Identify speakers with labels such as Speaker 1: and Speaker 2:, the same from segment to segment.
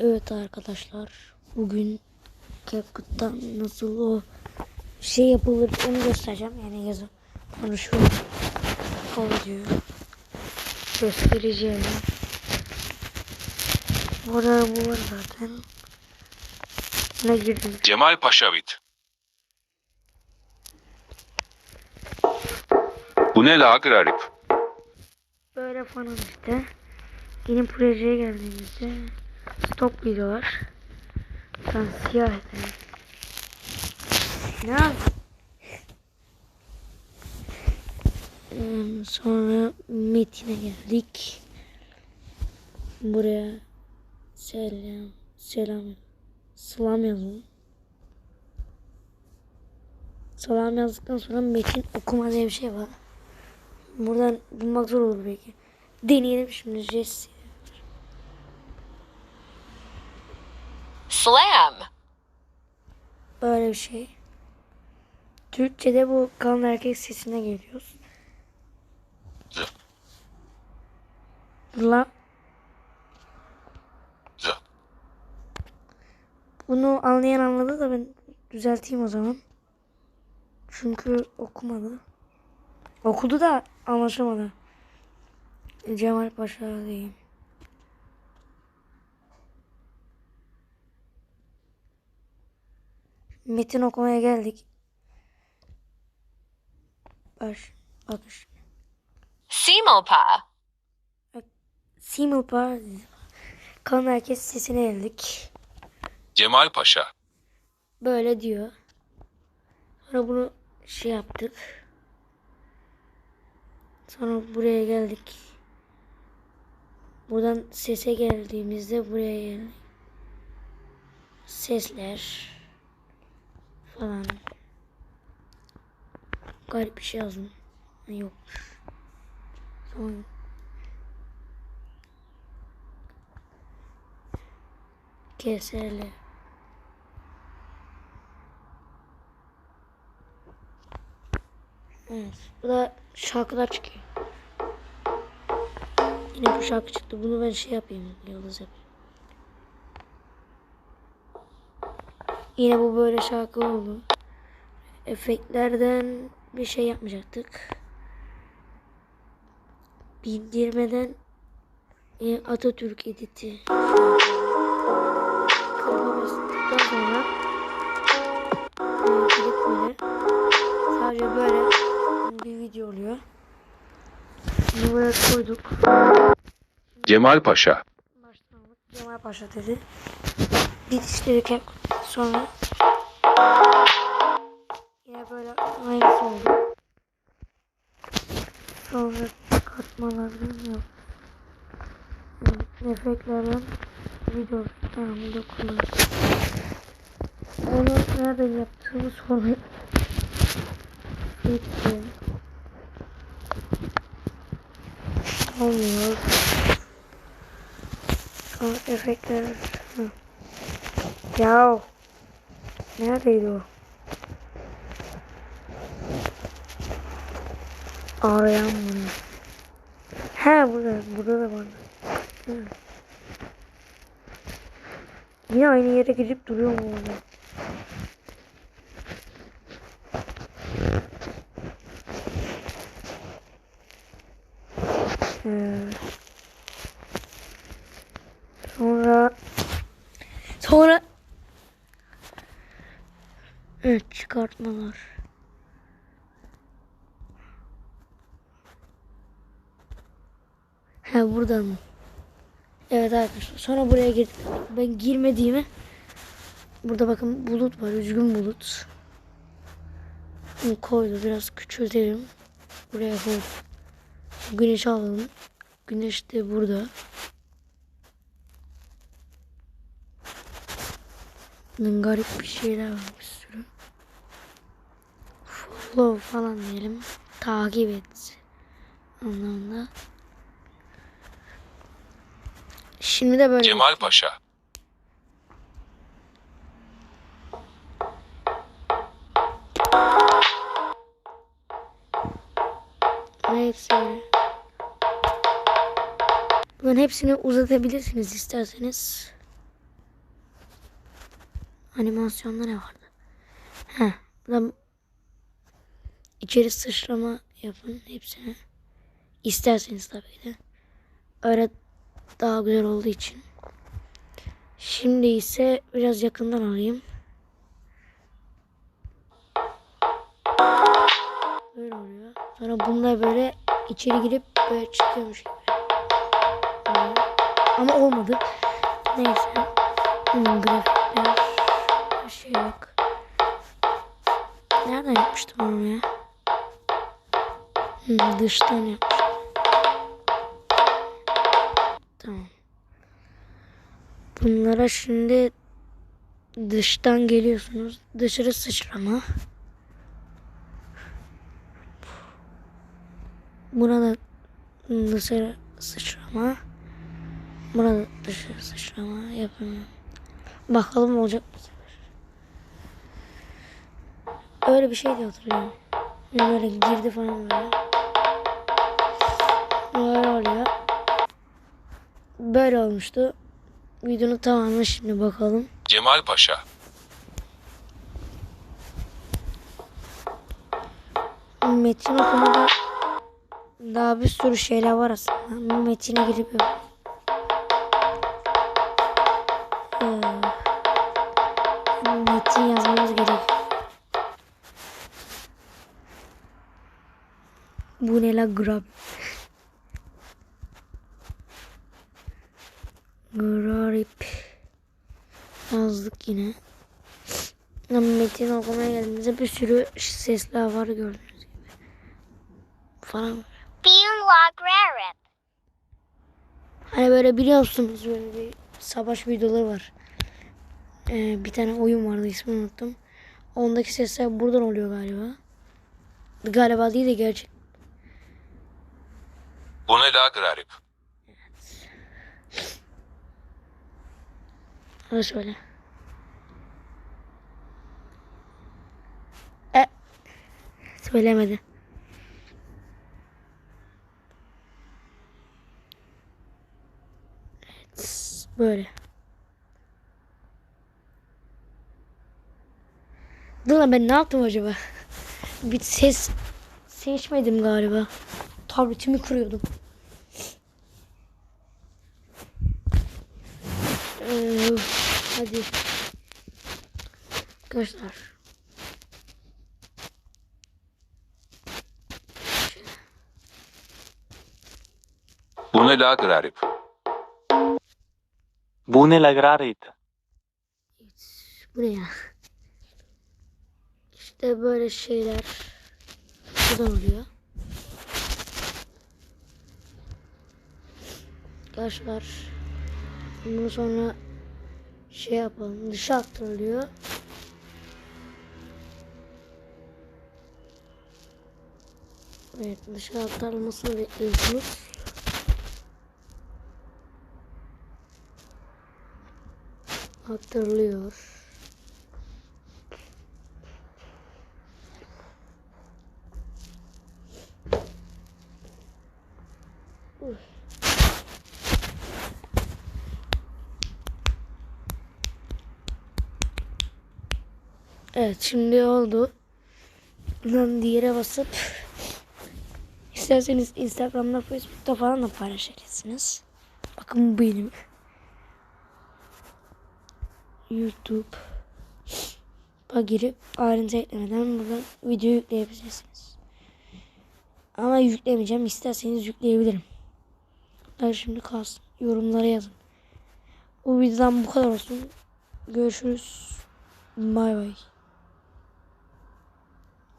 Speaker 1: Evet arkadaşlar bugün CapCut'tan nasıl o şey yapılır onu göstereceğim. Yani yazı. O videoyu göstereceğim. Burada bu var zaten. Ne girdim?
Speaker 2: Cemal Paşavit. Bu ne la garip?
Speaker 1: Böyle falan işte. Yeni projeye geldiğimizde stop videolar. Ben siyah edelim. Ne Ee, Sonra Metin'e geldik. Buraya selam selam selam yazalım. Selam yazdıktan sonra Metin okuma diye bir şey var. Buradan bulmak zor olur belki. Deneyelim şimdi Jesse.
Speaker 3: Slam.
Speaker 1: Böyle bir şey. Türkçe'de bu kalın erkek sesine geliyoruz. La. Bunu anlayan anladı da ben düzelteyim o zaman. Çünkü okumadı. Okudu da anlaşamadı. Cemal Paşa diyeyim. Metin okumaya geldik. Baş, bakın şimdi.
Speaker 3: Simulpa.
Speaker 1: Simulpa Kalın herkes sesine geldik.
Speaker 2: Cemal Paşa.
Speaker 1: Böyle diyor. Sonra bunu şey yaptık. Sonra buraya geldik. Buradan sese geldiğimizde buraya geldik. Sesler falan. Garip bir şey yazdım. Yok. Sonra keserler. Evet. Bu da şarkılar çıkıyor. Yine bu şarkı çıktı. Bunu ben şey yapayım. Yıldız yapayım. Yine bu böyle şarkı oldu. Efektlerden bir şey yapmayacaktık. Bildirmeden e, Atatürk editi. Kliba bastıktan sonra e, klip böyle Sadece böyle bir video oluyor. Bunu böyle koyduk.
Speaker 2: Cemal Paşa.
Speaker 1: Baştan alıp Cemal Paşa dedi. Bitiştirdik hep. Sonra yine böyle aynısı oldu. Sonra katmalardan yok. Evet, efektlerden video devamında kullanıyoruz. Onu nereden yaptığımı sonra Bitti. Olmuyor. Efektler. Hı. Ya. Neredeydi o? Arayan bunu. He burada. Burada da. Hı. Yine aynı yere gidip duruyor mu orada? Ee, sonra sonra evet çıkartmalar. He buradan mı? Evet arkadaşlar. Sonra buraya girdim. Ben girmediğimi burada bakın bulut var. Üzgün bulut. Bunu koydu. Biraz küçültelim. Buraya koydum. Güneş alalım. Güneş de burada. Bunun garip bir şeyler var. Follow falan diyelim. Takip et. Anlamında. Şimdi de böyle.
Speaker 2: Cemal Paşa.
Speaker 1: Öyle. Bunların hepsini uzatabilirsiniz isterseniz. Animasyonda ne vardı? Heh. Burada içeri sıçrama yapın hepsini. İsterseniz tabii de. Öyle daha güzel olduğu için. Şimdi ise biraz yakından alayım. Böyle oluyor. Sonra bunlar böyle içeri girip böyle çıkıyormuş gibi. Oluyor. Ama olmadı. Neyse. Hmm, grafikler. Bir şey yok. Nereden yapmıştım onu ya? Dıştan yapmıştım. Tamam. Bunlara şimdi dıştan geliyorsunuz. Dışarı sıçrama. Buna da dışarı sıçrama. Buna da dışarı sıçrama yapın. Bakalım olacak mı. Öyle bir şey de hatırlıyorum. Böyle girdi falan böyle. Böyle oluyor. Böyle olmuştu. Videonun tamamını şimdi bakalım.
Speaker 2: Cemal Paşa.
Speaker 1: Metin okumada daha bir sürü şeyler var aslında. Metine girip yap. Ee, metin yazmamız gerek. Bu ne la grab? Garip. Yazdık yine. Metin okumaya geldiğimizde bir sürü sesler var gördüğünüz gibi. Falan. Hani böyle biliyor musunuz böyle bir savaş videoları var. Ee, bir tane oyun vardı ismini unuttum. Ondaki sesler buradan oluyor galiba. Galiba değil de gerçek.
Speaker 2: Bu ne la garip?
Speaker 1: Öyle söyle. E, söylemedi. Evet, böyle. Dur lan ben ne yaptım acaba? Bir ses seçmedim galiba. Tabletimi kuruyordum. Ee, hadi. Arkadaşlar.
Speaker 2: Bu ne la garip?
Speaker 4: Bu ne la grarit?
Speaker 1: Bu ne ya? İşte böyle şeyler buradan oluyor. Arkadaşlar bunu sonra şey yapalım dışa aktarılıyor. Evet dışa aktarılmasını bekliyorsunuz. Aktarılıyor. Evet şimdi oldu. Buradan diğere basıp isterseniz Instagram'da Facebook'ta falan da paylaşabilirsiniz. Bakın bu benim. YouTube. Bak girip ayrıntı eklemeden buradan video yükleyebilirsiniz. Ama yüklemeyeceğim. İsterseniz yükleyebilirim. Hadi şimdi kalsın. Yorumlara yazın. Bu videodan bu kadar olsun. Görüşürüz. Bay bay.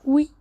Speaker 1: Oui.